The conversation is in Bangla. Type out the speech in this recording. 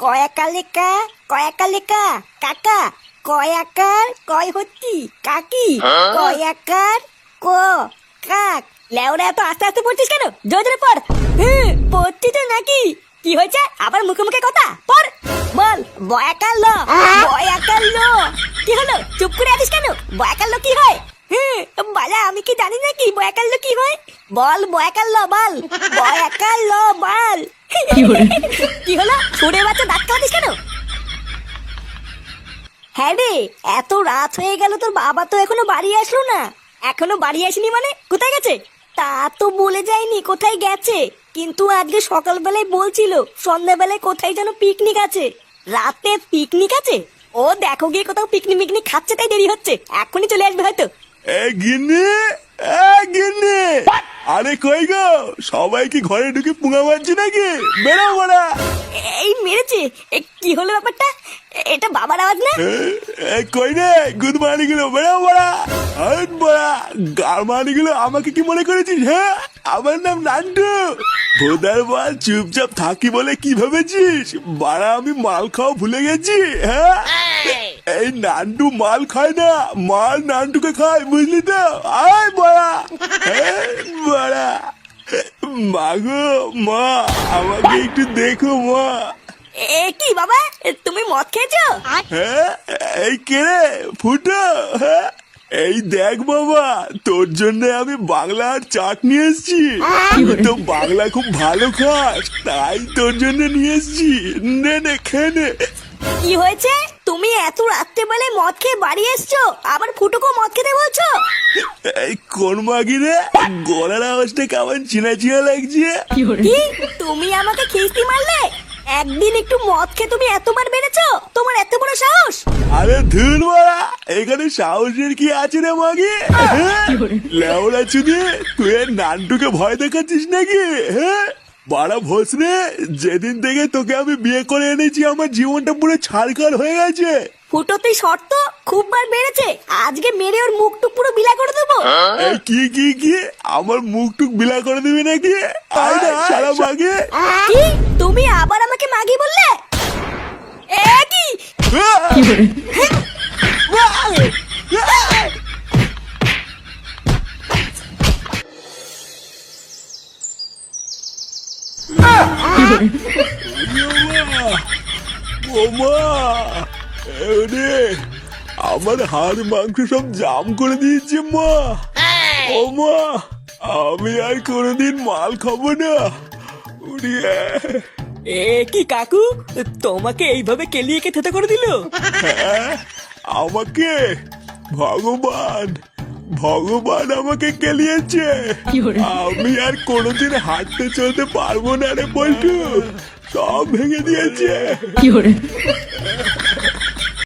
কয়াকা লেখা কয়াকা লেখা কাকা কয়াকার কয় হচ্ছি কাকি কয়াকার ক কাক। লেওরা এত আস্তে আস্তে পড়ছিস কেন? জোরে জোরে পড়। হুম পড়ছি তো নাকি? কি হয়েছে? আবার মুখে মুখে কথা? পর বল বয়াকার ল বয়াকার ল। কি হলো? চুপ করে আছিস কেন? বয়াকার লো কি হয়? হুম বালা আমি কি জানি নাকি বয়াকার লো কি হয়? বল বয়াকার ল বল। বয়াকার ল বল। কি হলো? সুরে বাচ্চা দাঁত কাটিস কেন? হ্যাঁ রে এত রাত হয়ে গেল তোর বাবা তো এখনও বাড়ি আসলো না। এখনও বাড়ি আসেনি মানে? কোথায় গেছে? তা তো বলে যায়নি কোথায় গেছে। কিন্তু আজকে সকালবেলায় বলছিল সন্ধ্যাবেলায় কোথায় যেন পিকনিক আছে। রাতে পিকনিক আছে? ও দেখো গিয়ে কোথাও পিকনিক মিকনিক খাচ্ছে তাই দেরি হচ্ছে। এখনই চলে আসবে হয়তো। গিন্নি! গিন্নি! আরে কই গো? সবাই কি ঘরে ঢুকে পুঙা মারছি নাকি? বেরো বড়া এই মেরেছে! কি হলো ব্যাপারটা? এটা বাবার আওয়াজ না? কই রে? গুড মর্নিংগুলো বেরো বড়া হাট বড়া গার মানি গুলো আমাকে কি মনে করেছিস হ্যাঁ? আমার নাম নান্টু! ভোদার বল চুপচাপ থাকি বলে কি ভেবেছিস? বাড়া আমি মাল খাওয়া ভুলে গেছি হ্যাঁ? এই নান্টু মাল খায় না মাল নান্টুকে খায় বুঝলি তো? আয় বড়া। বড়া। মাগো মা আমাকে একটু দেখো মা। এ কি বাবা তুমি মদ খেয়েছো? হ্যাঁ এই কে রে? ফুটো হ্যাঁ? এই দেখ বাবা তোর জন্য আমি বাংলার চাট নিয়ে এসেছি। তুই তো বাংলা খুব ভালো খাস তাই তোর জন্য নিয়ে এসেছি। নে নে খেয়ে নে। কি হয়েছে? তুমি এত রাত্রে বেলে মদ খেয়ে বাড়ি এসছো? আবার ফুটুকো মদ খেতে বলছো? এই কোন মাগি রে গলার আওয়াজটা কেমন চিনা চিনা লাগছে? কি তুমি আমাকে খিস্তি মারলে? একদিন একটু মদ খেয়ে তুমি এতবার বেড়েছো? তোমার এত বড় সাহস? আরে ধুর মারা এখানে সাহসের কি আছে রে মাগি? হ্যাঁ? লেওড়া চুদি তুই নান্টুকে ভয় দেখাচ্ছিস নাকি? হ্যাঁ? বাড়া ভোসরে যেদিন থেকে তোকে আমি বিয়ে করে এনেছি আমার জীবনটা পুরো ছাড়খাড় হয়ে গেছে। ফুটোতেই শর্ত খুব বার বেড়েছে। আজকে মেরে ওর মুখটুক পুরো বিলা করে দেবো। এই কি কি কি? আমার মুখ টুক বিলা করে দিবি নাকি? আয় না সারা মাগে কি? তুমি আবার আমাকে মাগি বললে? এ কি? আমার হাড় মাংস সব জাম করে দিয়েছে মা। ও মা আমি আর কোনোদিন মাল খাব না। উড়িয়ে এ কি কাকু তোমাকে এইভাবে কেলিয়ে কে থেতে করে দিল? হ্যাঁ, আমাকে ভগবান। ভগবান আমাকে কেলিয়েছে। আমি আর কোনোদিন হাঁটতে চলতে পারব না রে বল্টু সব ভেঙে দিয়েছে।